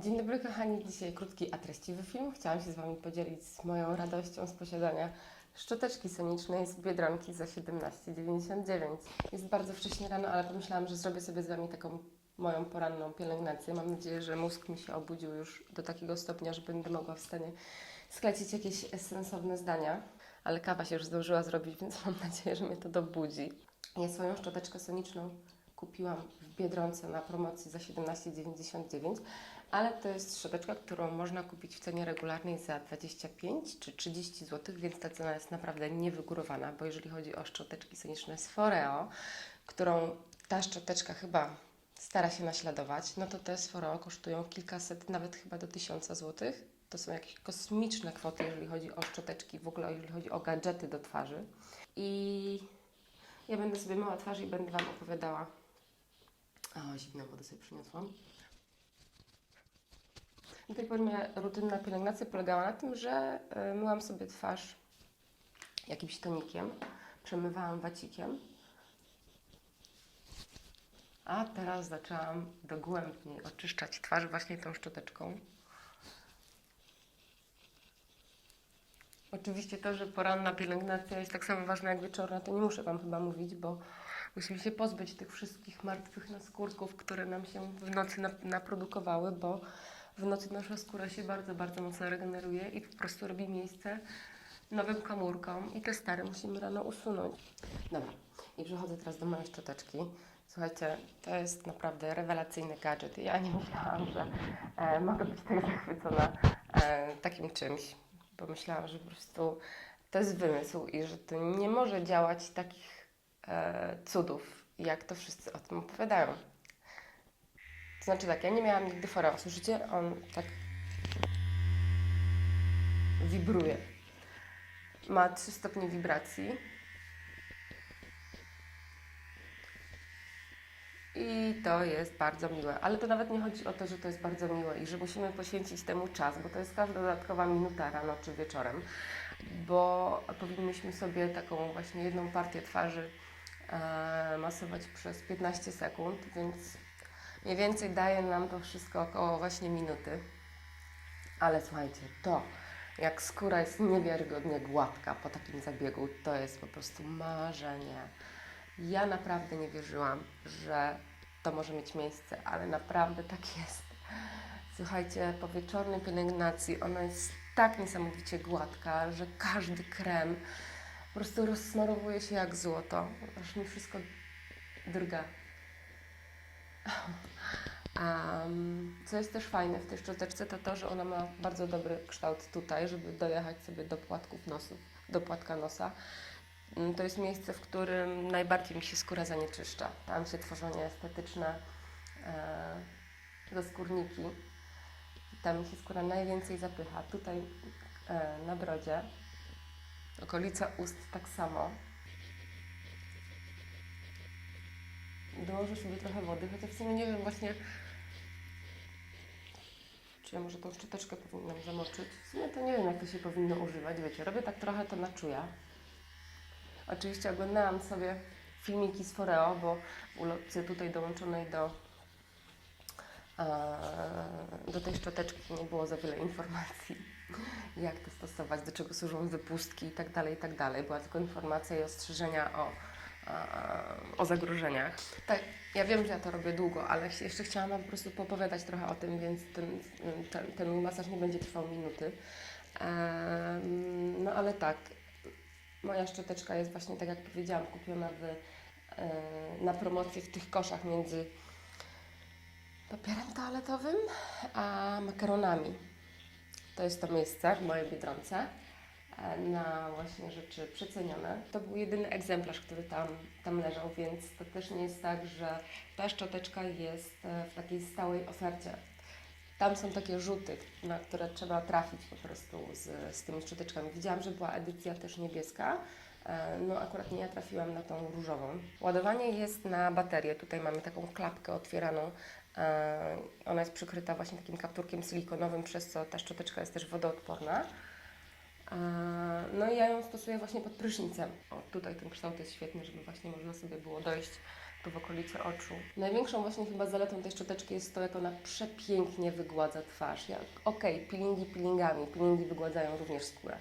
Dzień dobry kochani, dzisiaj krótki, a treściwy film. Chciałam się z Wami podzielić z moją radością z posiadania szczoteczki sonicznej z Biedronki za 17,99. Jest bardzo wcześnie rano, ale pomyślałam, że zrobię sobie z Wami taką moją poranną pielęgnację. Mam nadzieję, że mózg mi się obudził już do takiego stopnia, że będę mogła w stanie sklecić jakieś sensowne zdania. Ale kawa się już zdążyła zrobić, więc mam nadzieję, że mnie to dobudzi. Ja swoją szczoteczkę soniczną kupiłam w Biedronce na promocji za 17,99, ale to jest szczoteczka, którą można kupić w cenie regularnej za 25 czy 30 zł, więc ta cena jest naprawdę niewygórowana, bo jeżeli chodzi o szczoteczki soniczne z Foreo, którą ta szczoteczka chyba stara się naśladować, no to te z Foreo kosztują kilkaset, nawet chyba do 1000 zł. To są jakieś kosmiczne kwoty, jeżeli chodzi o szczoteczki, w ogóle jeżeli chodzi o gadżety do twarzy. I ja będę sobie myła twarz i będę Wam opowiadała. O, zimną wodę sobie przyniosłam. Do tej pory moja rutynna pielęgnacja polegała na tym, że y, myłam sobie twarz jakimś tonikiem, przemywałam wacikiem, a teraz zaczęłam dogłębniej oczyszczać twarz właśnie tą szczoteczką. Oczywiście to, że poranna pielęgnacja jest tak samo ważna jak wieczorna, to nie muszę Wam chyba mówić, bo musimy się pozbyć tych wszystkich martwych naskórków, które nam się w nocy nap- naprodukowały, bo w nocy nasza skóra się bardzo, bardzo mocno regeneruje i po prostu robi miejsce nowym komórkom i te stare musimy rano usunąć. Dobra, i przechodzę teraz do mojej szczoteczki. Słuchajcie, to jest naprawdę rewelacyjny gadżet. Ja nie myślałam, że e, mogę być tak zachwycona e, takim czymś, bo myślałam, że po prostu to jest wymysł i że to nie może działać takich e, cudów, jak to wszyscy o tym opowiadają. Znaczy tak, ja nie miałam nigdy foreo, słyszycie? On tak wibruje. Ma 3 stopnie wibracji. I to jest bardzo miłe. Ale to nawet nie chodzi o to, że to jest bardzo miłe i że musimy poświęcić temu czas, bo to jest każda dodatkowa minuta rano czy wieczorem, bo powinniśmy sobie taką właśnie jedną partię twarzy e, masować przez 15 sekund, więc mniej więcej daje nam to wszystko około właśnie minuty. Ale słuchajcie, to jak skóra jest niewiarygodnie gładka po takim zabiegu, to jest po prostu marzenie. Ja naprawdę nie wierzyłam, że to może mieć miejsce, ale naprawdę tak jest. Słuchajcie, po wieczornej pielęgnacji ona jest tak niesamowicie gładka, że każdy krem po prostu rozsmarowuje się jak złoto. Aż mi wszystko drga. Um, co jest też fajne w tej szczoteczce, to to, że ona ma bardzo dobry kształt tutaj, żeby dojechać sobie do płatków nosów, do płatka nosa. Mm, To jest miejsce, w którym najbardziej mi się skóra zanieczyszcza. Tam się tworzą nieestetyczne e. Tam mi się skóra najwięcej zapycha. Tutaj e, na brodzie, okolica ust tak samo. Dołożę sobie trochę wody, chociaż w sumie nie wiem właśnie, czy ja może tą szczoteczkę powinnam zamoczyć. W sumie to nie wiem, jak to się powinno używać, wiecie, robię tak trochę to na czuja. Oczywiście oglądałam sobie filmiki z Foreo, bo w ulotce tutaj dołączonej do, do tej szczoteczki nie było za wiele informacji, jak to stosować, do czego służą wypustki i tak dalej, i tak dalej. Była tylko informacja i ostrzeżenia o, o zagrożeniach. Tak, ja wiem, że ja to robię długo, ale jeszcze chciałam Wam po prostu popowiadać trochę o tym, więc ten, ten, ten masaż nie będzie trwał minuty. No ale tak, Moja szczoteczka jest właśnie tak jak powiedziałam, kupiona w, e, na promocji w tych koszach między papierem toaletowym a makaronami. To jest to miejsce w mojej Biedronce e, na właśnie rzeczy przecenione. To był jedyny egzemplarz, który tam, tam leżał, więc to też nie jest tak, że ta szczoteczka jest e, w takiej stałej ofercie. Tam są takie rzuty, na które trzeba trafić po prostu z, z tymi szczoteczkami. Widziałam, że była edycja też niebieska. E, No akurat nie ja trafiłam na tą różową. Ładowanie jest na baterię. Tutaj mamy taką klapkę otwieraną. E, Ona jest przykryta właśnie takim kapturkiem silikonowym, przez co ta szczoteczka jest też wodoodporna. No i ja ją stosuję właśnie pod prysznicem. O, tutaj ten kształt jest świetny, żeby właśnie można sobie było dojść tu w okolicy oczu. Największą właśnie chyba zaletą tej szczoteczki jest to, jak ona przepięknie wygładza twarz. Jak, Okej, peelingi peelingami, peelingi wygładzają również skórę,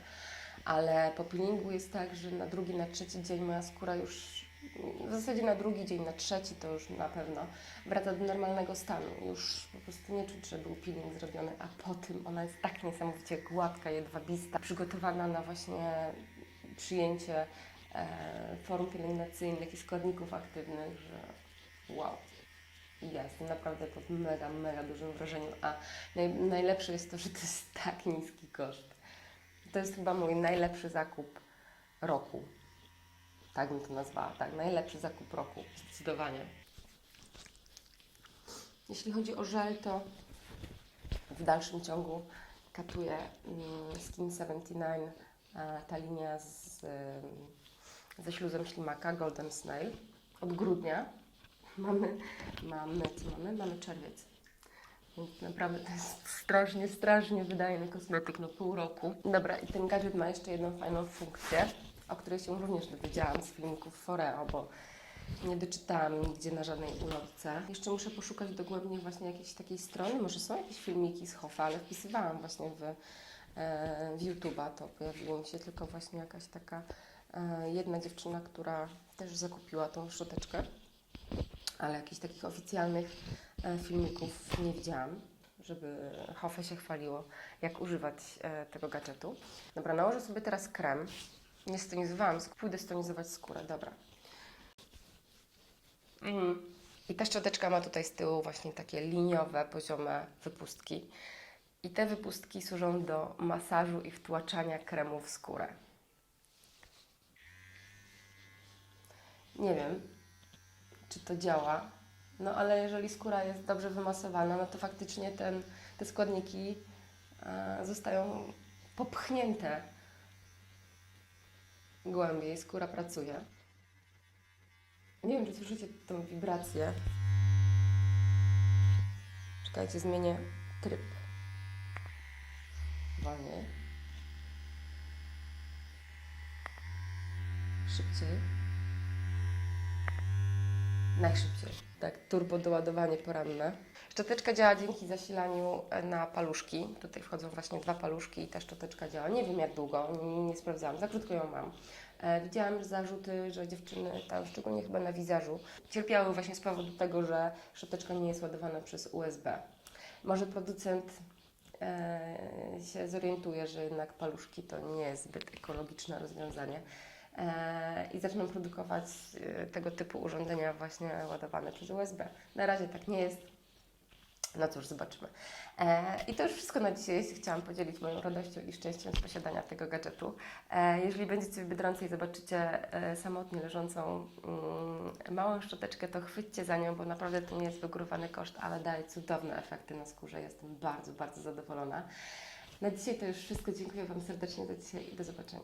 ale po peelingu jest tak, że na drugi, na trzeci dzień moja skóra już, w zasadzie na drugi dzień, na trzeci to już na pewno wraca do normalnego stanu. Już po prostu nie czuć, że był peeling zrobiony, a po tym ona jest tak niesamowicie gładka, jedwabista, przygotowana na właśnie przyjęcie e, form pielęgnacyjnych i składników aktywnych, że wow. I Ja jestem naprawdę pod mega, mega dużym wrażeniem, a naj, najlepsze jest to, że to jest tak niski koszt. To jest chyba mój najlepszy zakup roku. Tak bym to nazwała, tak, najlepszy zakup roku, zdecydowanie. Jeśli chodzi o żel, to w dalszym ciągu katuję mm, Skin 79, e, ta linia z, em, ze śluzem ślimaka Golden Snail od grudnia. Mamy, mamy, co mamy? Mamy czerwiec. Więc naprawdę to jest strasznie, strasznie wydajny kosmetyk, no pół roku. Dobra, i ten gadżet ma jeszcze jedną fajną funkcję, o której się również dowiedziałam z filmików Foreo, bo nie doczytałam nigdzie na żadnej ulotce. Jeszcze muszę poszukać dogłębnie właśnie jakiejś takiej strony, może są jakieś filmiki z Hoffa, ale wpisywałam właśnie w, e, w YouTube'a, to pojawiło mi się tylko właśnie jakaś taka e, jedna dziewczyna, która też zakupiła tą szczoteczkę, ale jakichś takich oficjalnych e, filmików nie widziałam, żeby Hoffe się chwaliło, jak używać tego gadżetu. Dobra, nałożę sobie teraz krem. Nie stonizowałam, pójdę stonizować skórę, dobra. Mm. I ta szczoteczka ma tutaj z tyłu właśnie takie liniowe, poziome wypustki. I te wypustki służą do masażu i wtłaczania kremu w skórę. Nie wiem, czy to działa, no ale jeżeli skóra jest dobrze wymasowana, no to faktycznie ten, te składniki e, zostają popchnięte głębiej, skóra pracuje. Nie wiem, czy słyszycie tą wibrację. Czekajcie, zmienię tryb. Wolniej. Szybciej. Najszybciej. Tak, turbo doładowanie poranne. Szczoteczka działa dzięki zasilaniu e, na paluszki. Tutaj wchodzą właśnie dwa paluszki i ta szczoteczka działa. Nie wiem jak długo, nie, nie sprawdzałam, za krótko ją mam. E, widziałam zarzuty, że dziewczyny, tam szczególnie chyba na wizażu, cierpiały właśnie z powodu tego, że szczoteczka nie jest ładowana przez USB. Może producent e, się zorientuje, że jednak paluszki to nie jest zbyt ekologiczne rozwiązanie i zaczną produkować e, tego typu urządzenia właśnie ładowane przez USB. Na razie tak nie jest. No cóż, zobaczymy. E, I to już wszystko na dzisiaj. Chciałam podzielić moją radością i szczęściem z posiadania tego gadżetu. E, jeżeli będziecie w Biedronce i zobaczycie e, samotnie leżącą mm, małą szczoteczkę, to chwyćcie za nią, bo naprawdę to nie jest wygórowany koszt, ale daje cudowne efekty na skórze. Jestem bardzo, bardzo zadowolona. Na dzisiaj to już wszystko. Dziękuję Wam serdecznie za dzisiaj i do zobaczenia.